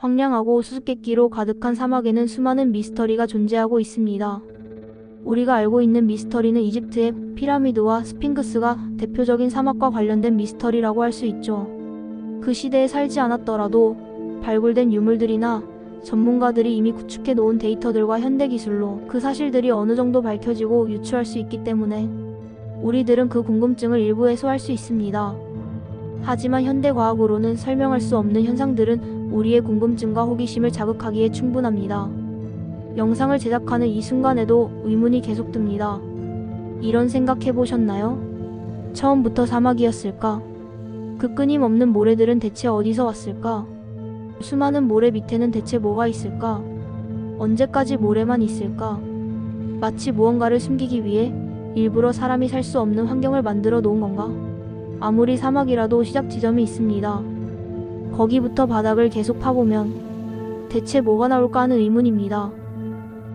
황량하고 수수께끼로 가득한 사막에는 수많은 미스터리가 존재하고 있습니다. 우리가 알고 있는 미스터리는 이집트의 피라미드와 스핑크스가 대표적인 사막과 관련된 미스터리라고 할 수 있죠. 그 시대에 살지 않았더라도 발굴된 유물들이나 전문가들이 이미 구축해 놓은 데이터들과 현대 기술로 그 사실들이 어느 정도 밝혀지고 유추할 수 있기 때문에 우리들은 그 궁금증을 일부 해소할 수 있습니다. 하지만 현대 과학으로는 설명할 수 없는 현상들은 우리의 궁금증과 호기심을 자극하기에 충분합니다. 영상을 제작하는 이 순간에도 의문이 계속 듭니다. 이런 생각 해보셨나요? 처음부터 사막이었을까? 그 끊임없는 모래들은 대체 어디서 왔을까? 수많은 모래 밑에는 대체 뭐가 있을까? 언제까지 모래만 있을까? 마치 무언가를 숨기기 위해 일부러 사람이 살 수 없는 환경을 만들어 놓은 건가? 아무리 사막이라도 시작 지점이 있습니다. 거기부터 바닥을 계속 파보면 대체 뭐가 나올까 하는 의문입니다.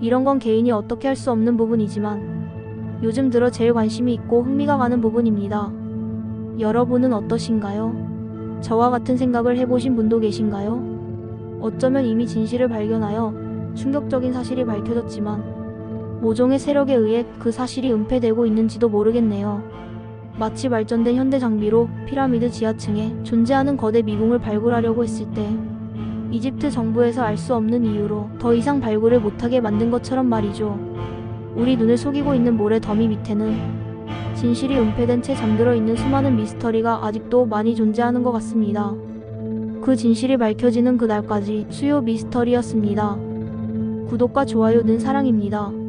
이런 건 개인이 어떻게 할 수 없는 부분이지만 요즘 들어 제일 관심이 있고 흥미가 가는 부분입니다. 여러분은 어떠신가요? 저와 같은 생각을 해보신 분도 계신가요? 어쩌면 이미 진실을 발견하여 충격적인 사실이 밝혀졌지만 모종의 세력에 의해 그 사실이 은폐되고 있는지도 모르겠네요. 마치 발전된 현대 장비로 피라미드 지하층에 존재하는 거대 미궁을 발굴하려고 했을 때 이집트 정부에서 알 수 없는 이유로 더 이상 발굴을 못하게 만든 것처럼 말이죠. 우리 눈을 속이고 있는 모래 더미 밑에는 진실이 은폐된 채 잠들어 있는 수많은 미스터리가 아직도 많이 존재하는 것 같습니다. 그 진실이 밝혀지는 그날까지 수요 미스터리였습니다. 구독과 좋아요는 사랑입니다.